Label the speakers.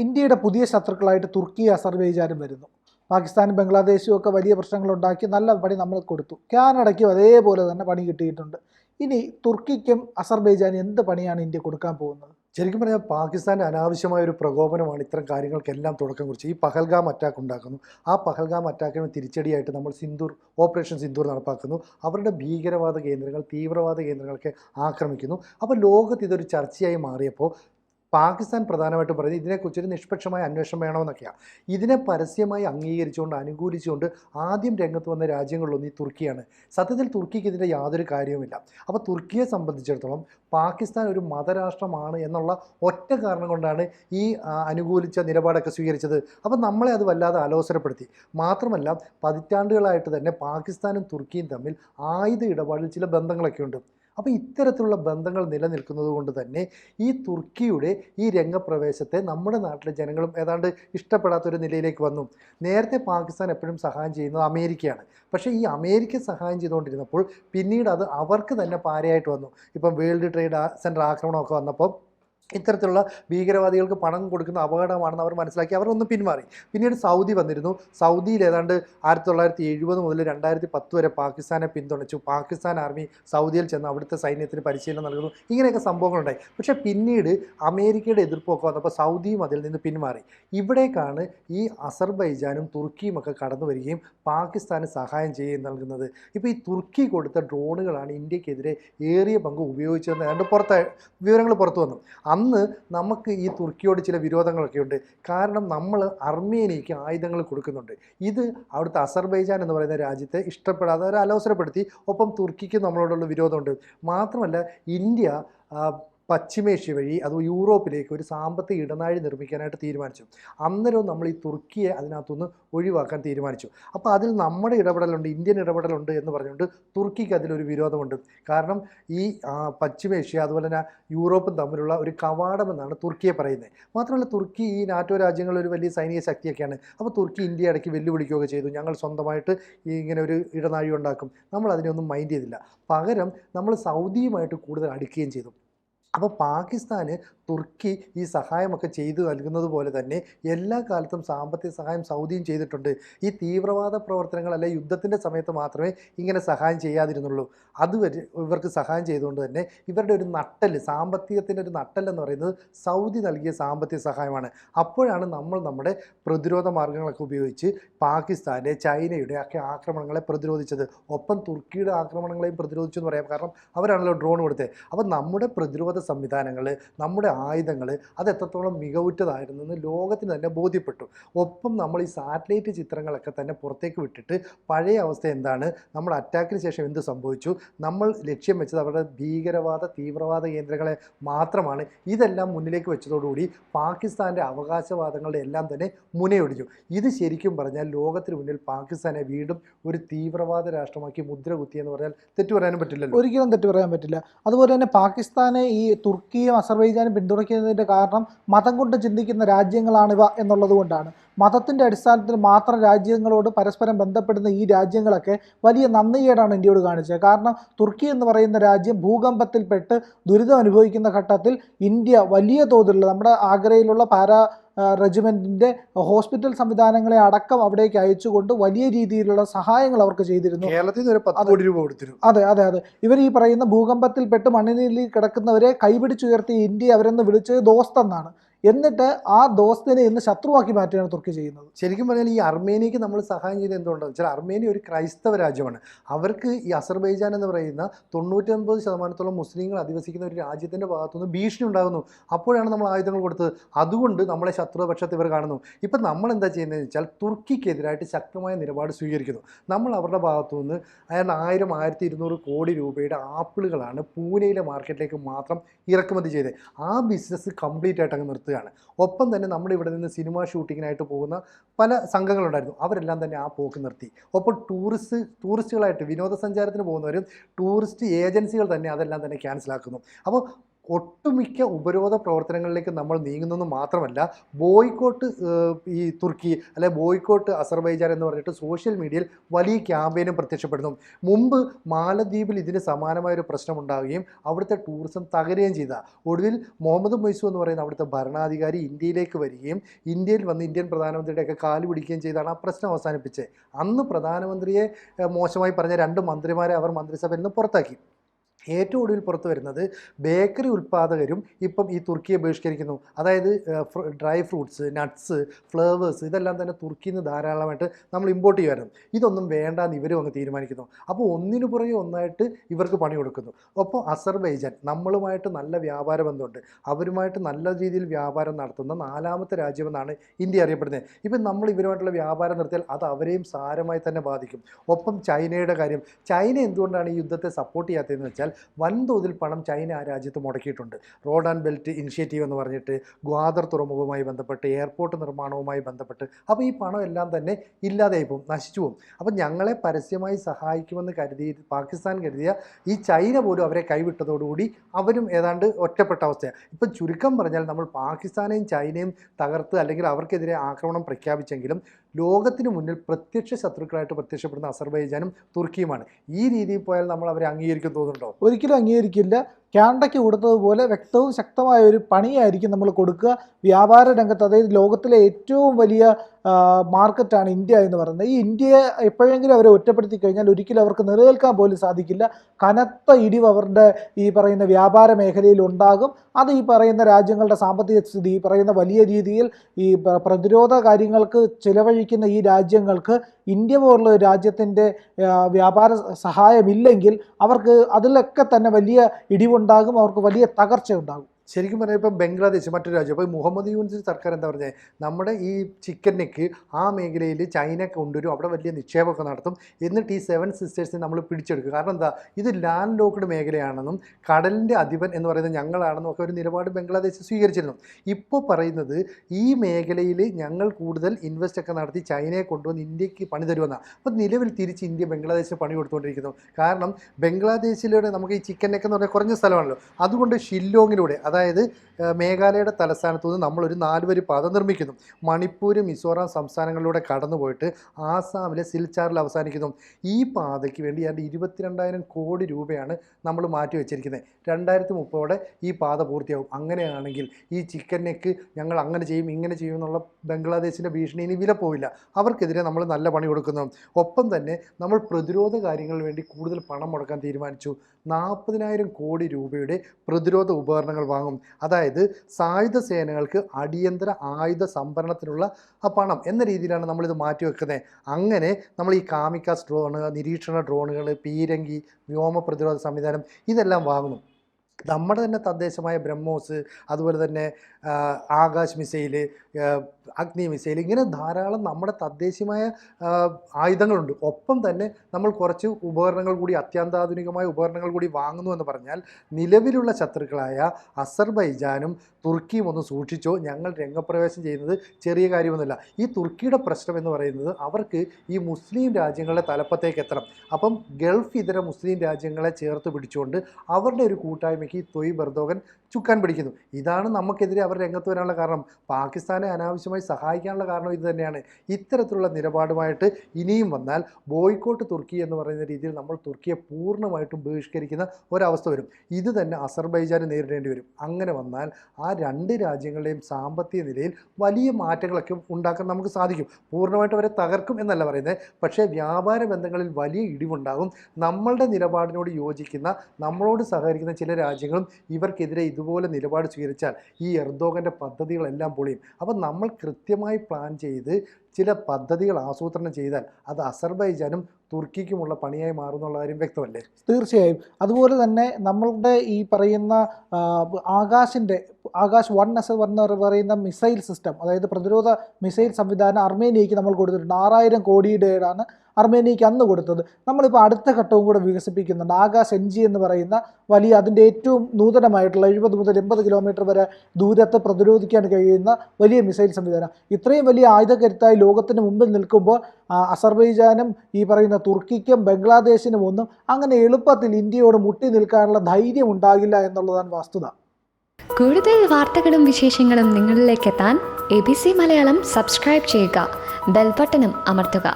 Speaker 1: ഇന്ത്യയുടെ പുതിയ ശത്രുക്കളായിട്ട് തുർക്കി അസർബൈജാനും വരുന്നു. പാകിസ്ഥാനും ബംഗ്ലാദേശും ഒക്കെ വലിയ പ്രശ്നങ്ങൾ ഉണ്ടാക്കി നല്ല പണി നമ്മൾ കൊടുത്തു. കാനഡയ്ക്കും അതേപോലെ തന്നെ പണി കിട്ടിയിട്ടുണ്ട്. ഇനി തുർക്കിക്കും അസർബൈജാനും എന്ത് പണിയാണ് ഇന്ത്യ കൊടുക്കാൻ പോകുന്നത്?
Speaker 2: ശരിക്കും പറഞ്ഞാൽ പാകിസ്ഥാന്റെ അനാവശ്യമായ ഒരു പ്രകോപനമാണ് ഇത്തരം കാര്യങ്ങൾക്കെല്ലാം തുടക്കം കുറിച്ച് ഈ പഹൽഗാം അറ്റാക്ക് ഉണ്ടാക്കുന്നു. ആ പഹൽഗാം അറ്റാക്കിന് തിരിച്ചടിയായിട്ട് നമ്മൾ സിന്ദൂർ ഓപ്പറേഷൻ സിന്ദൂർ നടപ്പാക്കുന്നു. അവരുടെ ഭീകരവാദ കേന്ദ്രങ്ങൾ തീവ്രവാദ കേന്ദ്രങ്ങളൊക്കെ ആക്രമിക്കുന്നു. അപ്പോൾ ലോകത്ത് ഇതൊരു ചർച്ചയായി മാറിയപ്പോൾ പാകിസ്ഥാൻ പ്രധാനമായിട്ടും പറയുന്നത് ഇതിനെക്കുറിച്ചൊരു നിഷ്പക്ഷമായ അന്വേഷണം വേണമെന്നൊക്കെയാണ് ഇതിനെ പരസ്യമായി അംഗീകരിച്ചുകൊണ്ട് അനുകൂലിച്ചുകൊണ്ട് ആദ്യം രംഗത്ത് വന്ന രാജ്യങ്ങളിലൊന്ന് ഈ തുർക്കിയാണ്. സത്യത്തിൽ തുർക്കിക്ക് ഇതിന്റെ യാതൊരു കാര്യവുമില്ല. അപ്പോൾ തുർക്കിയെ സംബന്ധിച്ചിടത്തോളം പാകിസ്ഥാൻ ഒരു മതരാഷ്ട്രമാണ് എന്നുള്ള ഒറ്റ കാരണം കൊണ്ടാണ് ഈ അനുകൂലിച്ച നിലപാടൊക്കെ സ്വീകരിച്ചത്. അപ്പോൾ നമ്മളെ അത് വല്ലാതെ അലോസരപ്പെടുത്തി. മാത്രമല്ല പതിറ്റാണ്ടുകളായിട്ട് തന്നെ പാകിസ്ഥാനും തുർക്കിയും തമ്മിൽ ആയുധ ഇടപാടിൽ ചില ബന്ധങ്ങളൊക്കെ ഉണ്ട് അപ്പോൾ ഇത്തരത്തിലുള്ള ബന്ധങ്ങൾ നിലനിൽക്കുന്നത് കൊണ്ട് തന്നെ ഈ തുർക്കിയുടെ ഈ രംഗപ്രവേശത്തെ നമ്മുടെ നാട്ടിലെ ജനങ്ങളും ഏതാണ്ട് ഇഷ്ടപ്പെടാത്തൊരു നിലയിലേക്ക് വന്നു. നേരത്തെ പാകിസ്ഥാൻ എപ്പോഴും സഹായം ചെയ്യുന്നത് അമേരിക്കയാണ്. പക്ഷേ ഈ അമേരിക്ക സഹായം ചെയ്തുകൊണ്ടിരുന്നപ്പോൾ പിന്നീട് അത് അവർക്ക് തന്നെ പാരയായിട്ട് വന്നു. ഇപ്പം വേൾഡ് ട്രേഡ് സെന്റർ ആക്രമണമൊക്കെ വന്നപ്പോൾ ഇത്തരത്തിലുള്ള ഭീകരവാദികൾക്ക് പണം കൊടുക്കുന്ന അപകടമാണെന്ന് അവർ മനസ്സിലാക്കി അവർ പിന്മാറി. പിന്നീട് സൗദി വന്നിരുന്നു. സൗദിയിൽ ഏതാണ്ട് ആയിരത്തി തൊള്ളായിരത്തി എഴുപത് മുതൽ രണ്ടായിരത്തി പത്ത് വരെ പാകിസ്ഥാനെ പിന്തുണച്ചു. പാകിസ്ഥാൻ ആർമി സൗദിയിൽ ചെന്ന് അവിടുത്തെ സൈന്യത്തിന് പരിശീലനം നൽകുന്നു. ഇങ്ങനെയൊക്കെ സംഭവങ്ങളുണ്ടായി. പക്ഷേ പിന്നീട് അമേരിക്കയുടെ എതിർപ്പൊക്കെ വന്നപ്പോൾ സൗദിയും അതിൽ നിന്ന് പിന്മാറി. ഇവിടേക്കാണ് ഈ അസർബൈജാനും തുർക്കിയും ഒക്കെ കടന്നു വരികയും പാകിസ്ഥാന് സഹായം ചെയ്യുകയും നൽകുന്നത്. ഇപ്പോൾ ഈ തുർക്കി കൊടുത്ത ഡ്രോണുകളാണ് ഇന്ത്യക്കെതിരെ ഏറിയ പങ്ക് ഉപയോഗിച്ചതെന്ന് ഏതാണ്ട് പുറത്ത് വിവരങ്ങൾ പുറത്തു വന്നു. അന്ന് നമുക്ക് ഈ തുർക്കിയോട് ചില വിരോധങ്ങളൊക്കെ ഉണ്ട്. കാരണം നമ്മൾ അർമേനിയയ്ക്ക് ആയുധങ്ങൾ കൊടുക്കുന്നുണ്ട്. ഇത് അവിടുത്തെ അസർബൈജാൻ എന്ന് പറയുന്ന രാജ്യത്തെ ഇഷ്ടപ്പെടാതെ അവരെ അലോസരപ്പെടുത്തി ഒപ്പം തുർക്കിക്ക് നമ്മളോടുള്ള വിരോധമുണ്ട്. മാത്രമല്ല ഇന്ത്യ പശ്ചിമേഷ്യ വഴി അത് യൂറോപ്പിലേക്ക് ഒരു സാമ്പത്തിക ഇടനാഴി നിർമ്മിക്കാനായിട്ട് തീരുമാനിച്ചു. അന്നേരം നമ്മൾ ഈ തുർക്കിയെ അതിനകത്തുനിന്ന് ഒഴിവാക്കാൻ തീരുമാനിച്ചു. അപ്പോൾ അതിൽ നമ്മുടെ ഇടപെടലുണ്ട് ഇന്ത്യൻ ഇടപെടലുണ്ട് എന്ന് പറഞ്ഞുകൊണ്ട് തുർക്കിക്ക് അതിലൊരു വിരോധമുണ്ട്. കാരണം ഈ പശ്ചിമേഷ്യ അതുപോലെ തന്നെ യൂറോപ്പും തമ്മിലുള്ള ഒരു കവാടമെന്നാണ് തുർക്കിയെ പറയുന്നത്. മാത്രമല്ല തുർക്കി ഈ നാറ്റോ രാജ്യങ്ങളിൽ ഒരു വലിയ സൈനിക ശക്തിയൊക്കെയാണ്. അപ്പോൾ തുർക്കി ഇന്ത്യ ഇടയ്ക്ക് വെല്ലുവിളിക്കുകയൊക്കെ ചെയ്തു. ഞങ്ങൾ സ്വന്തമായിട്ട് ഇങ്ങനെ ഒരു ഇടനാഴി ഉണ്ടാക്കും. നമ്മൾ അതിനെയൊന്നും മൈൻഡ് ചെയ്തില്ല. പകരം നമ്മൾ സൗദിയുമായിട്ട് കൂടുതൽ അടുക്കുകയും ചെയ്തു. അപ്പോൾ പാകിസ്ഥാന് തുർക്കി ഈ സഹായമൊക്കെ ചെയ്തു നൽകുന്നത് പോലെ തന്നെ എല്ലാ കാലത്തും സാമ്പത്തിക സഹായം സൗദിയും ചെയ്തിട്ടുണ്ട്. ഈ തീവ്രവാദ പ്രവർത്തനങ്ങൾ അല്ലെ യുദ്ധത്തിന്റെ സമയത്ത് മാത്രമേ ഇങ്ങനെ സഹായം ചെയ്യാതിരുന്നുള്ളൂ. അതുവരെ ഇവർക്ക് സഹായം ചെയ്തുകൊണ്ട് തന്നെ ഇവരുടെ ഒരു നട്ടൽ സാമ്പത്തികത്തിന്റെ ഒരു നട്ടലെന്ന് പറയുന്നത് സൗദി നൽകിയ സാമ്പത്തിക സഹായമാണ്. അപ്പോഴാണ് നമ്മൾ നമ്മുടെ പ്രതിരോധ മാർഗങ്ങളൊക്കെ ഉപയോഗിച്ച് പാകിസ്ഥാന്റെ ചൈനയുടെ ഒക്കെ ആക്രമണങ്ങളെ പ്രതിരോധിച്ചത്. ഒപ്പം തുർക്കിയുടെ ആക്രമണങ്ങളെയും പ്രതിരോധിച്ചു എന്ന് പറയാം. കാരണം അവരാണല്ലോ ഡ്രോൺ കൊടുത്തത്. അപ്പോൾ നമ്മുടെ പ്രതിരോധ സംവിധാനങ്ങൾ നമ്മുടെ ആയുധങ്ങൾ അത് എത്രത്തോളം മികവുറ്റതായിരുന്നു എന്ന് ലോകത്തിന് തന്നെ ബോധ്യപ്പെട്ടു. ഒപ്പം നമ്മൾ ഈ സാറ്റലൈറ്റ് ചിത്രങ്ങളൊക്കെ തന്നെ പുറത്തേക്ക് വിട്ടിട്ട് പഴയ അവസ്ഥ എന്താണ്? നമ്മൾ അറ്റാക്കിന് ശേഷം എന്ത് സംഭവിച്ചു? നമ്മൾ ലക്ഷ്യം വെച്ചത് അവരുടെ ഭീകരവാദ തീവ്രവാദ കേന്ദ്രങ്ങളെ മാത്രമാണ്. ഇതെല്ലാം മുന്നിലേക്ക് വെച്ചതോടുകൂടി പാകിസ്ഥാന്റെ അവകാശവാദങ്ങളുടെ എല്ലാം തന്നെ മുനയൊടിഞ്ഞു. ഇത് ശരിക്കും പറഞ്ഞാൽ ലോകത്തിന് മുന്നിൽ പാകിസ്ഥാനെ വീണ്ടും ഒരു തീവ്രവാദ രാഷ്ട്രമാക്കി മുദ്ര കുത്തിയെന്ന് പറഞ്ഞാൽ തെറ്റു പറയാനും പറ്റില്ല
Speaker 1: ഒരിക്കലും തെറ്റു പറയാൻ പറ്റില്ല. അതുപോലെ തന്നെ പാകിസ്ഥാനെ ഈ തുർക്കിയും അസർബൈജാനും പിന്തുണയ്ക്കുന്നതിന്റെ കാരണം മതം കൊണ്ട് ചിന്തിക്കുന്ന രാജ്യങ്ങളാണിവ എന്നുള്ളതുകൊണ്ടാണ് മതത്തിന്റെ അടിസ്ഥാനത്തിൽ മാത്രം രാജ്യങ്ങളോട് പരസ്പരം ബന്ധപ്പെടുന്ന ഈ രാജ്യങ്ങളൊക്കെ വലിയ നന്ദിയേടാണ് ഇന്ത്യയോട് കാണിച്ചത്. കാരണം തുർക്കി എന്ന് പറയുന്ന രാജ്യം ഭൂകമ്പത്തിൽപ്പെട്ട് ദുരിതം അനുഭവിക്കുന്ന ഘട്ടത്തിൽ ഇന്ത്യ വലിയ തോതിലുള്ള നമ്മുടെ ആഗ്രയിലുള്ള പാരാ റെജിമെന്റിന്റെ ഹോസ്പിറ്റൽ സംവിധാനങ്ങളെ അടക്കം അവിടേക്ക് അയച്ചുകൊണ്ട് വലിയ രീതിയിലുള്ള സഹായങ്ങൾ അവർക്ക് ചെയ്തിരുന്നു.
Speaker 2: കേരളത്തിൽ നിന്ന് ഒരു പത്ത് കോടി രൂപ കൊടുത്തിരുന്നു.
Speaker 1: അതെ അതെ അതെ. ഇവർ ഈ പറയുന്ന ഭൂകമ്പത്തിൽപ്പെട്ട് മണ്ണിനിൽ കിടക്കുന്നവരെ കൈപിടിച്ചുയർത്തി ഇന്ത്യ അവരെന്ന് വിളിച്ചത് ദോസ്ത് എന്നാണ് എന്നിട്ട് ആ ദോസ്തിനെ ഇന്ന് ശത്രുവാക്കി മാറ്റുകയാണ് തുർക്കി ചെയ്യുന്നത്.
Speaker 2: ശരിക്കും പറഞ്ഞാൽ ഈ അർമേനിയക്ക് നമ്മൾ സഹായം ചെയ്ത് എന്തുകൊണ്ടാണ് വെച്ചാൽ അർമേനിയ ഒരു ക്രൈസ്തവ രാജ്യമാണ്. അവർക്ക് ഈ അസർബൈജാൻ എന്ന് പറയുന്ന തൊണ്ണൂറ്റൊൻപത് ശതമാനത്തോളം മുസ്ലിങ്ങൾ അധിവസിക്കുന്ന ഒരു രാജ്യത്തിന്റെ ഭാഗത്തുനിന്ന് ഭീഷണി ഉണ്ടാകുന്നു. അപ്പോഴാണ് നമ്മൾ ആയുധങ്ങൾ കൊടുത്തത്. അതുകൊണ്ട് നമ്മളെ ശത്രുപക്ഷത്ത് ഇവർ കാണുന്നു. ഇപ്പം നമ്മൾ എന്താ ചെയ്യുന്നതെന്ന് വെച്ചാൽ തുർക്കിക്കെതിരായിട്ട് ശക്തമായ നിലപാട് സ്വീകരിക്കുന്നു. നമ്മൾ അവരുടെ ഭാഗത്തുനിന്ന് അയാൾ ആയിരം ആയിരത്തി ഇരുന്നൂറ് കോടി രൂപയുടെ ആപ്പിളുകളാണ് പൂനെയിലെ മാർക്കറ്റിലേക്ക് മാത്രം ഇറക്കുമതി ചെയ്തത്. ആ ബിസിനസ് കംപ്ലീറ്റ് ആയിട്ട് അങ്ങ് നിർത്തുകയാണ് ഒപ്പം തന്നെ നമ്മുടെ ഇവിടെ നിന്ന് സിനിമ ഷൂട്ടിങ്ങിനായിട്ട് പോകുന്ന പല സംഘങ്ങളുണ്ടായിരുന്നു. അവരെല്ലാം തന്നെ ആ പോക്ക് നിർത്തി. ഒപ്പം ടൂറിസ്റ്റ് ടൂറിസ്റ്റുകളായിട്ട് വിനോദസഞ്ചാരത്തിന് പോകുന്നവരും ടൂറിസ്റ്റ് ഏജൻസികൾ തന്നെ അതെല്ലാം തന്നെ ക്യാൻസലാക്കുന്നു അപ്പോൾ ഒട്ടുമിക്ക ഉപരോധ പ്രവർത്തനങ്ങളിലേക്ക് നമ്മൾ നീങ്ങുന്നെന്ന് മാത്രമല്ല ബോയ്ക്കോട്ട് ഈ തുർക്കി അല്ലെ ബോയ്ക്കോട്ട് അസർബൈജാൻ എന്ന് പറഞ്ഞിട്ട് സോഷ്യൽ മീഡിയയിൽ വലിയ ക്യാമ്പയിനും പ്രത്യക്ഷപ്പെടുന്നു. മുമ്പ് മാലദ്വീപിൽ ഇതിന് സമാനമായ ഒരു പ്രശ്നം ഉണ്ടാവുകയും അവിടുത്തെ ടൂറിസം തകരുകയും ചെയ്ത. ഒടുവിൽ മുഹമ്മദ് മൊയ്സു എന്ന് പറയുന്ന അവിടുത്തെ ഭരണാധികാരി ഇന്ത്യയിലേക്ക് വരികയും ഇന്ത്യയിൽ വന്ന് ഇന്ത്യൻ പ്രധാനമന്ത്രിയുടെയൊക്കെ കാൽ പിടിക്കുകയും ചെയ്താണ് ആ പ്രശ്നം അവസാനിപ്പിച്ചത്. അന്ന് പ്രധാനമന്ത്രിയെ മോശമായി പറഞ്ഞ രണ്ട് മന്ത്രിമാരെ അവർ മന്ത്രിസഭയിൽ നിന്ന് പുറത്താക്കി. ഏറ്റവും ഒടുവിൽ പുറത്തു വരുന്നത് ബേക്കറി ഉൽപ്പാദകരും ഇപ്പം ഈ തുർക്കിയെ ബഹിഷ്കരിക്കുന്നു. അതായത് ഡ്രൈ ഫ്രൂട്ട്സ് നട്ട്സ് ഫ്ലേവേഴ്സ് ഇതെല്ലാം തന്നെ തുർക്കിയിൽ നിന്ന് ധാരാളമായിട്ട് നമ്മൾ ഇമ്പോർട്ട് ചെയ്യുമായിരുന്നു ഇതൊന്നും വേണ്ടാന്ന് ഇവരും അങ്ങ് തീരുമാനിക്കുന്നു. അപ്പോൾ ഒന്നിനു പുറകെ ഒന്നായിട്ട് ഇവർക്ക് പണി കൊടുക്കുന്നു. ഒപ്പം അസർബൈജാൻ നമ്മളുമായിട്ട് നല്ല വ്യാപാര ബന്ധമുണ്ട്. അവരുമായിട്ട് നല്ല രീതിയിൽ വ്യാപാരം നടത്തുന്ന നാലാമത്തെ രാജ്യമെന്നാണ് ഇന്ത്യ അറിയപ്പെടുന്നത്. ഇപ്പം നമ്മൾ ഇവരുമായിട്ടുള്ള വ്യാപാരം നിർത്തിയാൽ അത് അവരെയും സാരമായി തന്നെ ബാധിക്കും. ഒപ്പം ചൈനയുടെ കാര്യം. ചൈന എന്തുകൊണ്ടാണ് ഈ യുദ്ധത്തെ സപ്പോർട്ട് ചെയ്യാത്തതെന്ന് വെച്ചാൽ വൻതോതിൽ പണം ചൈന ആ രാജ്യത്ത് മുടക്കിയിട്ടുണ്ട്. റോഡ് ആൻഡ് ബെൽറ്റ് ഇനിഷ്യേറ്റീവ് എന്ന് പറഞ്ഞിട്ട് ഗ്വാദർ തുറമുഖവുമായി ബന്ധപ്പെട്ട് എയർപോർട്ട് നിർമ്മാണവുമായി ബന്ധപ്പെട്ട് അപ്പോൾ ഈ പണം എല്ലാം തന്നെ ഇല്ലാതെയായി പോകും നശിച്ചു പോകും. അപ്പം ഞങ്ങളെ പരസ്യമായി സഹായിക്കുമെന്ന് കരുതി പാകിസ്ഥാൻ കരുതിയ ഈ ചൈന പോലും അവരെ കൈവിട്ടതോടുകൂടി അവരും ഏതാണ്ട് ഒറ്റപ്പെട്ട അവസ്ഥയാണ്. ഇപ്പം ചുരുക്കം പറഞ്ഞാൽ നമ്മൾ പാകിസ്ഥാനെയും ചൈനയും തകർത്ത് അല്ലെങ്കിൽ അവർക്കെതിരെ ആക്രമണം പ്രഖ്യാപിച്ചെങ്കിലും ലോകത്തിന് മുന്നിൽ പ്രത്യക്ഷ ശത്രുക്കളായിട്ട് പ്രത്യക്ഷപ്പെടുന്ന അസർബൈജാനും തുർക്കിയുമാണ്. ഈ രീതിയിൽ പോയാൽ നമ്മൾ അവരെ അംഗീകരിക്കും തോന്നുന്നുണ്ടോ?
Speaker 1: ഒരിക്കലും അംഗീകരിക്കില്ല. കാനഡയ്ക്ക് കൊടുത്തതുപോലെ വ്യക്തവും ശക്തമായ ഒരു പണിയായിരിക്കും നമ്മൾ കൊടുക്കുക. വ്യാപാര രംഗത്ത് അതായത് ലോകത്തിലെ ഏറ്റവും വലിയ മാർക്കറ്റാണ് ഇന്ത്യ എന്ന് പറയുന്നത്. ഈ ഇന്ത്യയെ എപ്പോഴെങ്കിലും അവരെ ഒറ്റപ്പെടുത്തി കഴിഞ്ഞാൽ ഒരിക്കലും അവർക്ക് നിലനിൽക്കാൻ പോലും സാധിക്കില്ല. കനത്ത ഇടിവ് അവരുടെ ഈ പറയുന്ന വ്യാപാര മേഖലയിൽ ഉണ്ടാകും. അത് ഈ പറയുന്ന രാജ്യങ്ങളുടെ സാമ്പത്തിക സ്ഥിതി ഈ പറയുന്ന വലിയ രീതിയിൽ ഈ പ്രതിരോധ കാര്യങ്ങൾക്ക് ചിലവഴിക്കുന്ന ഈ രാജ്യങ്ങൾക്ക് ഇന്ത്യ പോലുള്ള രാജ്യത്തിന്റെ വ്യാപാര സഹായമില്ലെങ്കിൽ അവർക്ക് അതിലൊക്കെ തന്നെ വലിയ ഇടിവുണ്ടാകും. അവർക്ക് വലിയ തകർച്ച ഉണ്ടാകും
Speaker 2: ശരിക്കും പറഞ്ഞാൽ ഇപ്പം ബംഗ്ലാദേശ് മറ്റൊരു രാജ്യം. അപ്പോൾ മുഹമ്മദ് യൂനിസ് സർക്കാർ എന്താ പറഞ്ഞത് നമ്മുടെ ഈ ചിക്കൻ നെക്ക് ആ മേഖലയിൽ ചൈന കൊണ്ടുവരും. അവിടെ വലിയ നിക്ഷേപമൊക്കെ നടത്തും. എന്നിട്ട് ഈ സെവൻ സിസ്റ്റേഴ്സിനെ നമ്മൾ പിടിച്ചെടുക്കും. കാരണം എന്താ? ഇത് ലാൻഡ് ലോക്ക്ഡ് മേഖലയാണെന്നും കടലിന്റെ അധിപൻ എന്ന് പറയുന്നത് ഞങ്ങളാണെന്നും ഒക്കെ ഒരു നിലപാട് ബംഗ്ലാദേശ് സ്വീകരിച്ചിരുന്നു. ഇപ്പോൾ പറയുന്നത് ഈ മേഖലയിൽ ഞങ്ങൾ കൂടുതൽ ഇൻവെസ്റ്റ് ഒക്കെ നടത്തി ചൈനയെ കൊണ്ടുവന്ന് ഇന്ത്യയ്ക്ക് പണി തരുമെന്നാണ് അപ്പോൾ നിലവിൽ തിരിച്ച് ഇന്ത്യ ബംഗ്ലാദേശിന് പണി കൊടുത്തുകൊണ്ടിരിക്കുന്നു. കാരണം ബംഗ്ലാദേശിലൂടെ നമുക്ക് ഈ ചിക്കൻ നെക്ക് എന്ന് പറഞ്ഞാൽ കുറഞ്ഞ സ്ഥലമാണല്ലോ. അതുകൊണ്ട് ഷില്ലോങ്ങിലൂടെ അതായത് ഏഹ്, മേഘാലയയുടെ തലസ്ഥാനത്തു നിന്ന് നമ്മളൊരു നാലുവരി പാത നിർമ്മിക്കുന്നു. മണിപ്പൂർ മിസോറാം സംസ്ഥാനങ്ങളിലൂടെ കടന്നു പോയിട്ട് ആസാമിലെ സിൽച്ചാറിൽ അവസാനിക്കുന്നു. ഈ പാതയ്ക്ക് വേണ്ടി ഏതാണ്ട് ഇരുപത്തിരണ്ടായിരം കോടി രൂപയാണ് നമ്മൾ മാറ്റി വെച്ചിരിക്കുന്നത്. രണ്ടായിരത്തി മുപ്പതോടെ ഈ പാത പൂർത്തിയാവും. അങ്ങനെയാണെങ്കിൽ ഈ ചിക്കൻ നെക്ക് ഞങ്ങൾ അങ്ങനെ ചെയ്യും ഇങ്ങനെ ചെയ്യും എന്നുള്ള ബംഗ്ലാദേശിന്റെ ഭീഷണി ഇനി വില പോവില്ല. അവർക്കെതിരെ നമ്മൾ നല്ല പണി കൊടുക്കുന്നു. ഒപ്പം തന്നെ നമ്മൾ പ്രതിരോധ കാര്യങ്ങൾക്ക് വേണ്ടി കൂടുതൽ പണം മുടക്കാൻ തീരുമാനിച്ചു. നാൽപ്പതിനായിരം കോടി രൂപയുടെ പ്രതിരോധ ഉപകരണങ്ങൾ വാങ്ങും. അതായത് സായുധ സേനകൾക്ക് അടിയന്തര ആയുധ സംഭരണത്തിനുള്ള ആ പണം എന്ന രീതിയിലാണ് നമ്മളിത് മാറ്റിവെക്കുന്നത് അങ്ങനെ നമ്മൾ ഈ കാമിക്കാസ് ഡ്രോണ് നിരീക്ഷണ ഡ്രോണുകൾ പീരങ്കി വ്യോമ പ്രതിരോധ സംവിധാനം ഇതെല്ലാം വാങ്ങുന്നു. നമ്മുടെ തന്നെ തദ്ദേശമായ ബ്രഹ്മോസ് അതുപോലെ തന്നെ ആകാശ് മിസൈൽ അഗ്നി മിസൈൽ ഇങ്ങനെ ധാരാളം നമ്മുടെ തദ്ദേശീയമായ ആയുധങ്ങളുണ്ട്. ഒപ്പം തന്നെ നമ്മൾ കുറച്ച് ഉപകരണങ്ങൾ കൂടി അത്യന്താധുനികമായ ഉപകരണങ്ങൾ കൂടി വാങ്ങുന്നു എന്ന് പറഞ്ഞാൽ നിലവിലുള്ള ശത്രുക്കളായ അസർബൈജാനും തുർക്കിയും ഒന്ന് സൂക്ഷിച്ചോ. ഞങ്ങൾ രംഗപ്രവേശം ചെയ്യുന്നത് ചെറിയ കാര്യമൊന്നുമില്ല. ഈ തുർക്കിയുടെ പ്രശ്നം എന്ന് പറയുന്നത് അവർക്ക് ഈ മുസ്ലിം രാജ്യങ്ങളുടെ തലപ്പത്തേക്ക് എത്തണം. അപ്പം ഗൾഫ് ഇതര മുസ്ലിം രാജ്യങ്ങളെ ചേർത്ത് പിടിച്ചുകൊണ്ട് അവരുടെ ഒരു കൂട്ടായ്മയ്ക്ക് ഈ തൊയ് ബർദോഗൻ ചുക്കാൻ പിടിക്കുന്നു. ഇതാണ് നമുക്കെതിരെ അവർ രംഗത്ത് വരാനുള്ള കാരണം. പാകിസ്ഥാനെ അനാവശ്യമായി സഹായിക്കാനുള്ള കാരണം ഇത് തന്നെയാണ്. ഇത്തരത്തിലുള്ള നിലപാടുമായിട്ട് ഇനിയും വന്നാൽ ബോയ്ക്കോട്ട് തുർക്കി എന്ന് പറയുന്ന രീതിയിൽ നമ്മൾ തുർക്കിയെ പൂർണമായിട്ടും ബഹിഷ്കരിക്കുന്ന ഒരവസ്ഥ വരും. ഇത് തന്നെ അസർബൈജാന് നേരിടേണ്ടി വരും. അങ്ങനെ വന്നാൽ ആ രണ്ട് രാജ്യങ്ങളുടെയും സാമ്പത്തിക നിലയിൽ വലിയ മാറ്റങ്ങളൊക്കെ ഉണ്ടാക്കാൻ നമുക്ക് സാധിക്കും. പൂർണമായിട്ട് അവരെ തകർക്കും എന്നല്ല പറയുന്നത്. പക്ഷേ വ്യാപാര ബന്ധങ്ങളിൽ വലിയ ഇടിവുണ്ടാകും. നമ്മളുടെ നിലപാടിനോട് യോജിക്കുന്ന നമ്മളോട് സഹകരിക്കുന്ന ചില രാജ്യങ്ങളും ഇവർക്കെതിരെ ഇതുപോലെ നിലപാട് സ്വീകരിച്ചാൽ ഈ എർദോഗന്റെ പദ്ധതികളെല്ലാം പൊളിയും. അപ്പം നമ്മൾ കൃത്യമായി പ്ലാൻ ചെയ്ത് ചില പദ്ധതികൾ ആസൂത്രണം ചെയ്താൽ അത് അസർബൈജാനും തുർക്കിക്കുമുള്ള പണിയായി മാറുന്നുള്ള കാര്യം വ്യക്തമല്ലേ?
Speaker 1: തീർച്ചയായും. അതുപോലെ തന്നെ നമ്മളുടെ ഈ പറയുന്ന ആകാശിന്റെ ആകാശ് വൺ എസ് എന്ന് പറയുന്ന മിസൈൽ സിസ്റ്റം അതായത് പ്രതിരോധ മിസൈൽ സംവിധാനം അർമേനിയയ്ക്ക് നമ്മൾ കൊടുത്തിട്ടുണ്ട്. ആറായിരം കോടിയുടെയാണ് അർമേനിയയ്ക്ക് അന്ന് കൊടുത്തത്. നമ്മളിപ്പോൾ അടുത്ത ഘട്ടവും കൂടെ വികസിപ്പിക്കുന്നുണ്ട്. ആകാശ് എൻ ജി എന്ന് പറയുന്ന വലിയ അതിന്റെ ഏറ്റവും നൂതനമായിട്ടുള്ള എഴുപത് മുതൽ എൺപത് കിലോമീറ്റർ വരെ ദൂരത്തെ പ്രതിരോധിക്കാൻ കഴിയുന്ന വലിയ മിസൈൽ സംവിധാനം. ഇത്രയും വലിയ ആയുധക്കരുത്തായി ലോകത്തിന് മുമ്പിൽ നിൽക്കുമ്പോൾ അസർബൈജാനും ഈ പറയുന്ന തുർക്കിക്കും ബംഗ്ലാദേശിനും ഒന്നും അങ്ങനെ എളുപ്പത്തിൽ ഇന്ത്യയോട് മുട്ടി നിൽക്കാനുള്ള ധൈര്യം ഉണ്ടാകില്ല എന്നുള്ളതാണ് വസ്തുത.
Speaker 3: കൂടുതൽ വാർത്തകളും വിശേഷങ്ങളും നിങ്ങളിലേക്ക് എത്താൻ A B C Malayalam subscribe ചെയ്യുക ബെൽബട്ടനും അമർത്തുക.